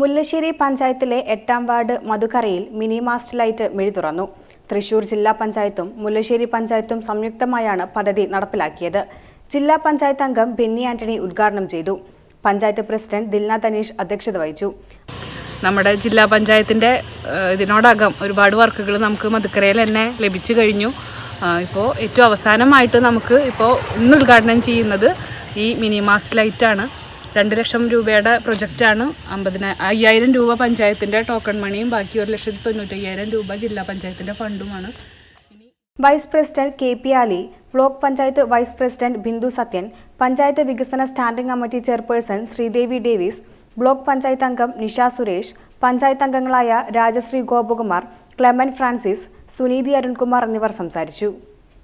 മുല്ലശ്ശേരി പഞ്ചായത്തിലെ എട്ടാം വാർഡ് മധുക്കരയിൽ മിനി മാസ്റ്റ് ലൈറ്റ് മിഴി തുറന്നു. തൃശൂർ ജില്ലാ പഞ്ചായത്തും മുല്ലശ്ശേരി പഞ്ചായത്തും സംയുക്തമായാണ് പദ്ധതി നടപ്പിലാക്കിയത്. ജില്ലാ പഞ്ചായത്ത് അംഗം ബെന്നി ആന്റണി ഉദ്ഘാടനം ചെയ്തു. പഞ്ചായത്ത് പ്രസിഡന്റ് ദിൽന തനീഷ് അധ്യക്ഷത വഹിച്ചു. നമ്മുടെ ജില്ലാ പഞ്ചായത്തിന്റെ ഇതിനോടകം ഒരുപാട് വർക്കുകൾ നമുക്ക് മധുക്കരയിൽ തന്നെ ലഭിച്ചു കഴിഞ്ഞു. ഇപ്പോൾ ഏറ്റവും അവസാനമായിട്ട് നമുക്ക് ഇപ്പോൾ ഇന്ന് ഉദ്ഘാടനം ചെയ്യുന്നത് ഈ മിനി മാസ്റ്റ് ലൈറ്റാണ്. രണ്ട് ലക്ഷം രൂപയുടെ പ്രൊജക്റ്റാണ് അമ്പതിന അയ്യായിരം രൂപ പഞ്ചായത്തിന്റെ ടോക്കൺ മണിയും ബാക്കി ഒരു ലക്ഷത്തി തൊണ്ണൂറ്റയ്യായിരം രൂപ ജില്ലാ പഞ്ചായത്തിന്റെ ഫണ്ടുമാണ്. Vice president K P Ali block panchayat vice president Bindu Sathyan panchayat വികസന standing committee chairperson Sreedevi Davis block panchayat അംഗം നിഷ സുരേഷ് പഞ്ചായത്ത് അംഗങ്ങളായ രാജശ്രീ ഗോപകുമാർ ക്ലെമൻ ഫ്രാൻസിസ് സുനീതി അരുൺകുമാർ എന്നിവർ സംസാരിച്ചു.